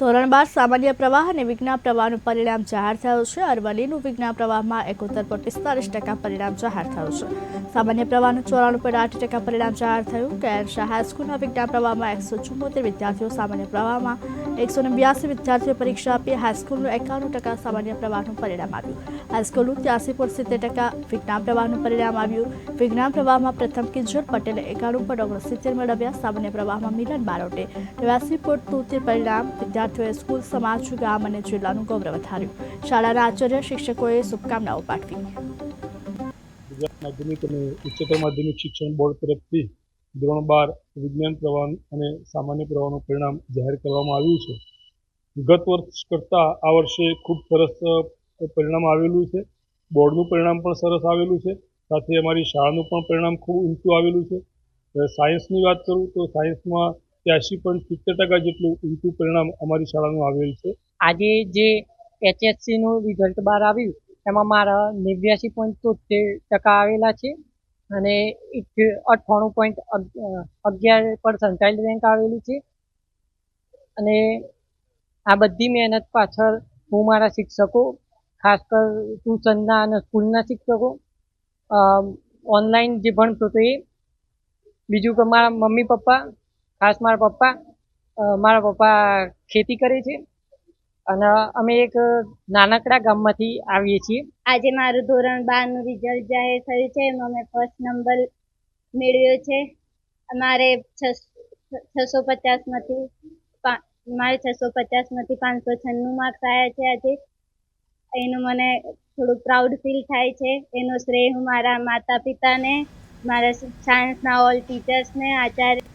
ધોરણ બાર સામાન્ય પ્રવાહ અને વિજ્ઞાન પ્રવાહનું પરિણામ જાહેર થયું છે. અરવલ્લીનું વિજ્ઞાન પ્રવાહમાં એકોતેર પોઈન્ટ પિસ્તાલીસ ટકા પરિણામ જાહેર થયું છે. સામાન્ય પ્રવાહનું ચોરાણું પોઈન્ટ આઠ ટકા પરિણામ જાહેર થયું. કેરશા હાઈસ્કૂલના વિજ્ઞાન પ્રવાહમાં એકસો ચુમ્મોતેર વિદ્યાર્થીઓ સામાન્ય પ્રવાહમાં એકસો ને બ્યાસી વિદ્યાર્થીઓ પરીક્ષા આપી હાઈસ્કૂલનું એકાણું ટકા સામાન્ય પ્રવાહનું પરિણામ આવ્યું. હાઈસ્કૂલનું ત્યાસી પોઈન્ટ સિત્તેર ટકા વિજ્ઞાન પ્રવાહનું પરિણામ આવ્યું. વિજ્ઞાન પ્રવાહમાં પ્રથમ કિંજલ પટેલે એકાણું પોઈન્ટ ઓગણસિત્તેર મેળવ્યા. સામાન્ય પ્રવાહમાં મિલન બારોટે. નેવાસી પોઈન્ટ તોતેર પરિણામ. વિદ્યાર્થીઓએ સ્કૂલ, સમાજ, ગામ અને જિલ્લાનું ગૌરવ વધાર્યું. શાળાના આચાર્ય, શિક્ષકોએ શુભકામનાઓ પાઠવી. ગુજરાત માધ્યમિક અને ઉચ્ચતર માધ્યમિક શિક્ષણ બોર્ડ તરફથી ધોરણ બાર વિજ્ઞાન પ્રવાહ અને સામાન્ય પ્રવાહનું પરિણામ જાહેર કરવામાં આવ્યું છે. ગત વર્ષ કરતાં આ વર્ષે ખૂબ સરસ પરિણામ આવેલું છે. બોર્ડનું પરિણામ પણ સરસ આવેલું છે. સાથે અમારી શાળાનું પણ પરિણામ ખૂબ ઊંચું આવેલું છે. સાયન્સની વાત કરું તો સાયન્સમાં ત્યાસી પોઈન્ટ સિત્તેર ટકા જેટલું ઊંચું પરિણામ અમારી શાળાનું આવેલ છે. આજે જે એચએસસીનું રિઝલ્ટ બહાર આવ્યું, એમાં મારા નેવ્યાસી પોઈન્ટ તોતેર ટકા આવેલા છે. અને અઠ્ઠાણું પોઈન્ટ અગિયાર પર્સન્ટાઇલ રેન્ક આવેલી છે. અને આ બધી મહેનત પાછળ હું મારા શિક્ષકો, ખાસ કર ટ્યુશનના અને સ્કૂલના શિક્ષકો ઓનલાઈન જે ભણતો હતો એ, બીજું કે મારા મમ્મી પપ્પા, ખાસ મારા પપ્પા મારા પપ્પા ખેતી કરે છે. અને અમે એક નાનકડા ગામમાંથી આવીએ છીએ. આજે મારું ધોરણ બારનું રિઝલ્ટ જાહેર થયું છે. એમાં મેં ફર્સ્ટ નંબર મેળવ્યો છે. મારે છસો પચાસમાંથી મારે છસો પચાસમાંથી પાંચસો છન્નું માર્ક્સ આવ્યા છે આજે. એનું મને થોડું પ્રાઉડ ફીલ થાય છે. એનો શ્રેય હું મારા માતા પિતાને મારા સાયન્સના ઓલ ટીચર્સને આચાર્ય